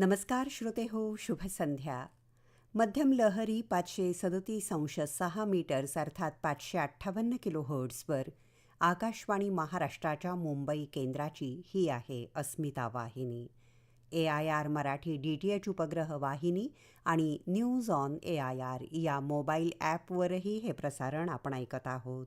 नमस्कार श्रोते हो शुभ संध्या. मध्यम लहरी पाचशे सदतीस अंश सहा मीटर्स अर्थात पाचशे अठ्ठावन्न किलो हर्ट्सवर आकाशवाणी महाराष्ट्राच्या मुंबई केंद्राची ही आहे अस्मिता वाहिनी. A I R Marathi D T H उपग्रह वाहिनी आणि news on A I R या मोबाईल ॲपवरही हे प्रसारण आपण ऐकत आहोत.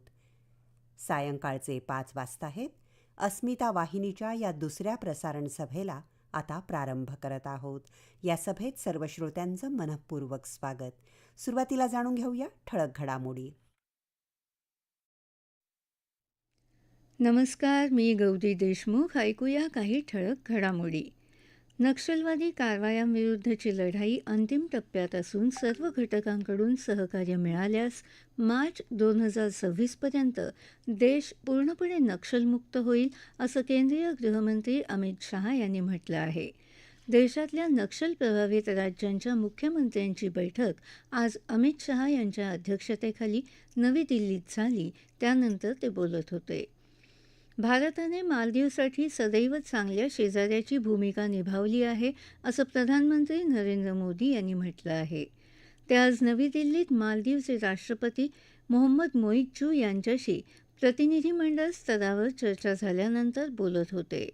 सायंकाळचे पाच वाजता आहेत. अस्मिता वाहिनीच्या या दुसऱ्या प्रसारण सभेला आता प्रारंभ करत आहोत. या सभेत सर्व श्रोत्यांचं मनःपूर्वक स्वागत. सुरुवातीला जाणून घेऊया ठळक घडामोडी. नमस्कार मी गौरी देशमुख. ऐकूया काही ठळक घडामोडी. नक्षलवादी कारवायांविरुद्धची लढाई अंतिम टप्प्यात असून सर्व घटकांकडून सहकार्य मिळाल्यास मार्च दोन हजार सव्वीसपर्यंत देश पूर्णपणे नक्षलमुक्त होईल असं केंद्रीय गृहमंत्री अमित शहा यांनी म्हटलं आहे. देशातल्या नक्षल प्रभावित राज्यांच्या मुख्यमंत्र्यांची बैठक आज अमित शहा यांच्या अध्यक्षतेखाली नवी दिल्लीत झाली त्यानंतर ते बोलत होते. भारताने मालदीवसाठी सदैव चांगल्या शेजाऱ्याची भूमिका निभावली आहे असं प्रधानमंत्री नरेंद्र मोदी यांनी म्हटलं आहे. ते आज नवी दिल्लीत मालदीवचे राष्ट्रपती मोहम्मद मोईज्जू यांच्याशी प्रतिनिधीमंडळ स्तरावर चर्चा झाल्यानंतर बोलत होते.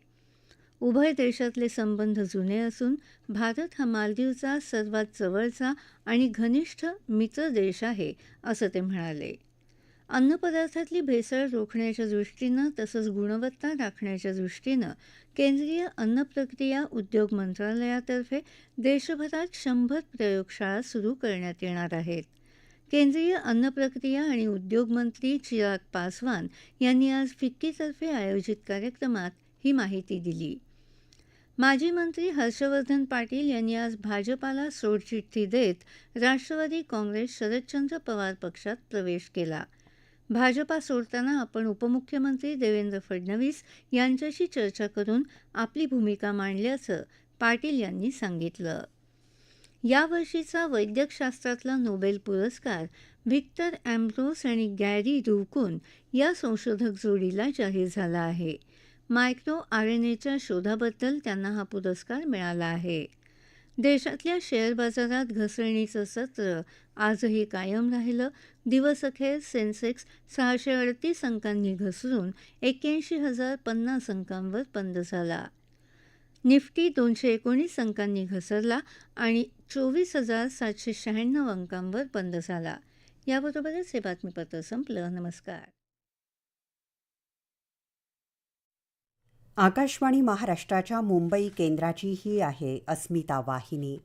उभय देशातले संबंध जुने असून भारत हा मालदीवचा सर्वात जवळचा आणि घनिष्ठ मित्र देश आहे असं ते म्हणाले. अन्नपदार्थातली भेसळ रोखण्याच्या दृष्टीनं तसंच गुणवत्ता राखण्याच्या दृष्टीनं केंद्रीय अन्न प्रक्रिया उद्योग मंत्रालयातर्फे देशभरात शंभर प्रयोगशाळा सुरू करण्यात येणार आहेत. केंद्रीय अन्न प्रक्रिया आणि उद्योग मंत्री चिराग पासवान यांनी आज फिक्कीतर्फे आयोजित कार्यक्रमात ही माहिती दिली. माजी मंत्री हर्षवर्धन पाटील यांनी आज भाजपाला सोडचिठ्ठी देत राष्ट्रवादी काँग्रेस शरदचंद्र पवार पक्षात प्रवेश केला. भाजपा सोडताना आपण उपमुख्यमंत्री देवेंद्र फडणवीस यांच्याशी चर्चा करून आपली भूमिका मांडल्याचं पाटील यांनी सांगितलं. यावर्षीचा वैद्यकशास्त्रातला नोबेल पुरस्कार व्हिक्टर अँब्रोस आणि गॅरी रुवकुन या संशोधक जोडीला जाहीर झाला आहे. मायक्रो आर एन एच्या शोधाबद्दल त्यांना हा पुरस्कार मिळाला आहे. देशातल्या शेअर बाजारात घसरणीचं सत्र आजही कायम राहिलं. दिवसअखेर सेन्सेक्स सहाशे अडतीस अंकांनी घसरून एक्क्याऐंशी हजार पन्नास अंकांवर बंद झाला. निफ्टी दोनशे एकोणीस अंकांनी घसरला आणि चोवीस हजार सातशे शहाण्णव अंकांवर बंद झाला. याबरोबरच हे बातमीपत्र संपलं. नमस्कार. आकाशवाणी महाराष्ट्राच्या मुंबई केंद्राची ही आहे अस्मिता वाहिनी.